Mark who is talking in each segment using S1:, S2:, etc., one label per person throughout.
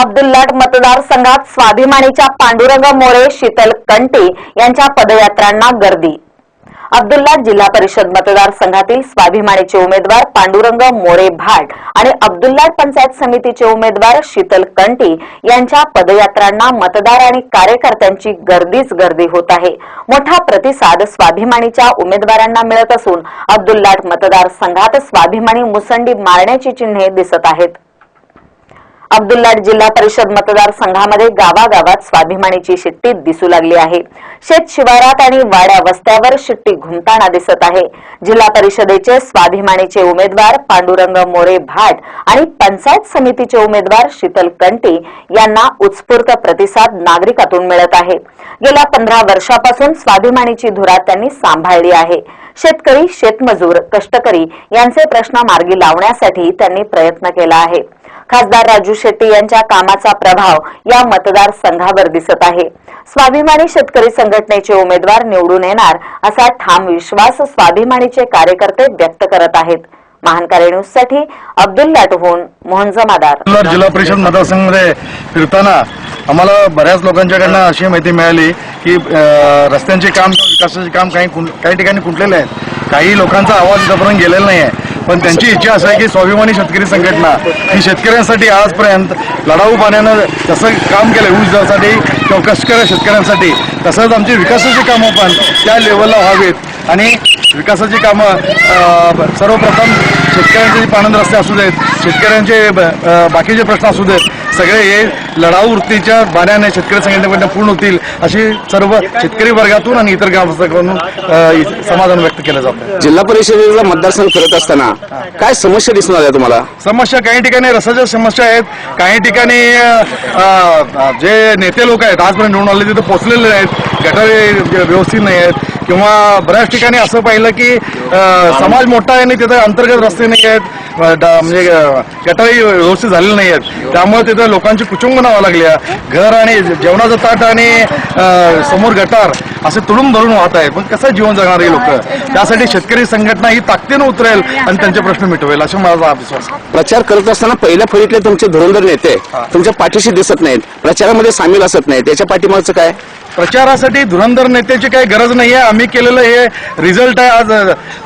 S1: अब्दुल्लाट मतदारसंघात स्वाभिमानीच्या पांडुरंग मोरे शीतल कंटे यांच्या पदयात्रांना गर्दी. अब्दुल्लाट जिल्हा परिषद मतदारसंघातील स्वाभिमानीचे उमेदवार पांडुरंग मोरे भाट आणि अब्दुल्लाट पंचायत समितीचे उमेदवार शीतल कंटी यांच्या पदयात्रांना मतदार आणि कार्यकर्त्यांची गर्दीच गर्दी होत आहे. मोठा प्रतिसाद स्वाभिमानीच्या उमेदवारांना मिळत असून अब्दुल्लाट मतदारसंघात स्वाभिमानी मुसंडी मारण्याची चिन्हे दिसत आहेत. अब्दुल्लाट जिल्हा परिषद मतदारसंघामध्ये गावागावात स्वाभिमानीची शिट्टी दिसू लागली आहे. शेत शिवारात आणि वाड्या वस्त्यावर शिट्टी घुमताना दिसत आहे. जिल्हा परिषदेचे स्वाभिमानीचे उमेदवार पांडुरंग मोरे भाट आणि पंचायत समितीचे उमेदवार शीतल कंटी यांना उत्स्फूर्त प्रतिसाद नागरिकातून मिळत आहे. गेल्या पंधरा वर्षापासून स्वाभिमानीची धुरा त्यांनी सांभाळली आहे. शेतकरी शेतमजूर कष्टकरी यांचे प्रश्न मार्गी लावण्यासाठी त्यांनी प्रयत्न केला आहे. खासदार राजू शेट्टी यांच्या कामाचा प्रभाव या मतदारसंघावर दिसत आहे. स्वाभिमानी शेतकरी संघटनेचे उमेदवार निवडून येणार असा ठाम विश्वास स्वाभिमानीचे कार्यकर्ते व्यक्त करत आहेत. महानकारी न्यूजसाठी अब्दुल लाटहून मोहन जमादार
S2: जिल्हा परिषद मतदारसंघामध्ये फिरताना आम्हाला बऱ्याच लोकांच्याकडनं अशी माहिती मिळाली की रस्त्यांचे काम विकासाचे काम काही काही ठिकाणी खुंटलेले आहेत. काही लोकांचा आवाज इथपर्यंत गेलेला नाही आहे पण त्यांची इच्छा असं आहे की स्वाभिमानी शेतकरी संघटना ही शेतकऱ्यांसाठी आजपर्यंत लढाऊ पाण्यानं जसं काम केलं ऊस दरासाठी किंवा कष्टकऱ्या शेतकऱ्यांसाठी तसंच आमची विकासाची कामं पण त्या लेवलला व्हावीत. आणि विकासाची कामं सर्वप्रथम शेतकऱ्यांचे जे पाणंद रस्ते असू देत शेतकऱ्यांचे बाकीचे प्रश्न असू देत सगळे हे लढाऊ वृत्तीच्या बाण्याने शेतकरी संघटनेकडनं पूर्ण होतील अशी सर्व शेतकरी वर्गातून आणि इतर ग्रामस्थांकडून समाधान व्यक्त केलं जातं
S3: जिल्हा परिषदेचा मतदारसंघ फिरत असताना काय समस्या दिसून आल्या तुम्हाला?
S2: समस्या काही ठिकाणी रस्त्याच्या समस्या आहेत काही ठिकाणी जे नेते लोक आहेत आजपर्यंत निवडून आले तिथे पोहोचलेले आहेत गटारे व्यवस्थित नाही आहेत किंवा बऱ्याच ठिकाणी असं पाहिलं की समाज मोठा आहे आणि तिथे अंतर्गत रस्ते नाही आहेत. म्हणजे गटारी व्यवस्थित झालेले नाही आहेत त्यामुळे तिथे लोकांची कुचुंब नावं लागली आहे. घर आणि जेवणाचं ताट आणि समोर गटार असे तुडूंब भरून वाहत आहेत पण कसं जीवन जगणार हे लोक? त्यासाठी शेतकरी संघटना ही ताकदीनं उतरेल आणि त्यांचे प्रश्न मिटवेल असा माझा विश्वास. आहे.
S3: प्रचार करत असताना पहिल्या फळीतले तुमचे धुरंधर नेते तुमच्या पाठीशी दिसत नाहीत. प्रचारामध्ये सामील असत नाहीत. त्याच्या पाठीमागचं काय?
S2: प्रचारासाठी धुरंधर नेत्याची काही गरज नाहीये. आम्ही केलेलं हे रिझल्ट आहे. आज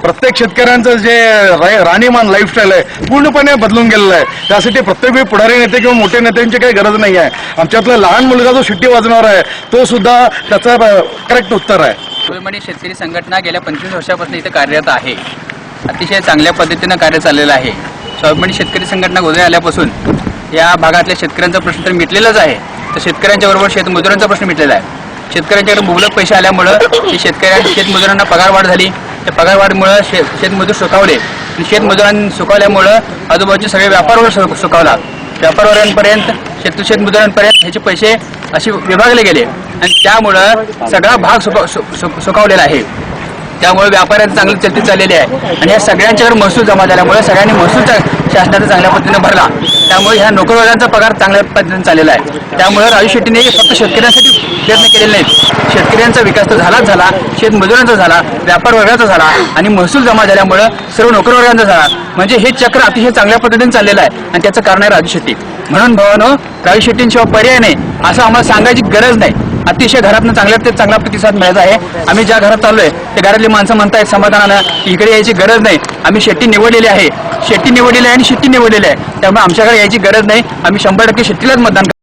S2: प्रत्येक शेतकऱ्यांचं जे रा- राहणीमान लाईफस्टाईल आहे पूर्णपणे बदलून गेलेलं आहे. त्यासाठी प्रत्येक वेळी पुढारी नेते किंवा मोठे नेत्यांची काही गरज नाही आहे. आमच्यातला लहान मुलगा जो शिट्टी वाजणार आहे तो सुद्धा त्याचं करेक्ट उत्तर आहे.
S4: शेतकरी संघटना गेल्या पंचवीस वर्षापासून इथे कार्यरत आहे. अतिशय चांगल्या पद्धतीनं कार्य चाललेलं आहे. स्वाभिमानी शेतकरी संघटना गोदरे आल्यापासून या भागातल्या शेतकऱ्यांचा प्रश्न तर मिटलेलाच आहे. तर शेतकऱ्यांच्या बरोबर शेतमजुरांचा प्रश्न मिटलेला आहे. शेतकऱ्यांच्याकडे मुबलक पैसे आल्यामुळं ते शेतकऱ्यांना शेतमजुरांना पगारवाढ झाली. त्या पगारवाढीमुळं शे शेतमजूर सुखावले शेतमजुरांनी सुकावल्यामुळं आजूबाजूचे सगळे व्यापारवर सु- सुखावला शेत शेतमजुरांपर्यंत ह्याचे पैसे असे विभागले गेले. आणि त्यामुळं सगळा भाग सुका सु- सु- सुकावलेला आहे. त्यामुळे व्यापाऱ्यांचं चांगली चलती चाललेली आहे. आणि या सगळ्यांच्यावर महसूल जमा झाल्यामुळे सगळ्यांनी महसूल शासनाचा चांगल्या पद्धतीने भरला. त्यामुळे ह्या नोकरवर्गांचा पगार चांगल्या पद्धतीने चाललेला आहे. त्यामुळे राजू शेट्टीने फक्त शेतकऱ्यांसाठी प्रयत्न केलेले नाहीत. शेतकऱ्यांचा विकास तर झालाच झाला शेतमजुरांचा झाला व्यापार वर्गाचा झाला आणि महसूल जमा झाल्यामुळं सर्व नोकरवर्गांचा झाला. म्हणजे हे चक्र अतिशय चांगल्या पद्धतीने चाललेलं आहे आणि त्याचं कारण आहे राजू शेट्टी. म्हणून भावानो राजू शेट्टींशिवाय पर्याय नाही असं आम्हाला सांगायची गरज नाही. अतिशय घरातनं चांगल्या ते चांगला प्रतिसाद मिळायचा आहे. आम्ही ज्या घरात चाललोय ते घरातली माणसं म्हणतायत समाधानानं इकडे यायची गरज नाही. आम्ही शेट्टी निवडलेली आहे. शेट्टी निवडलेली आहे आणि शेट्टी निवडलेली आहे. त्यामुळे आमच्याकडे यायची गरज नाही. आम्ही शंभर टक्के शेतीलाच मतदान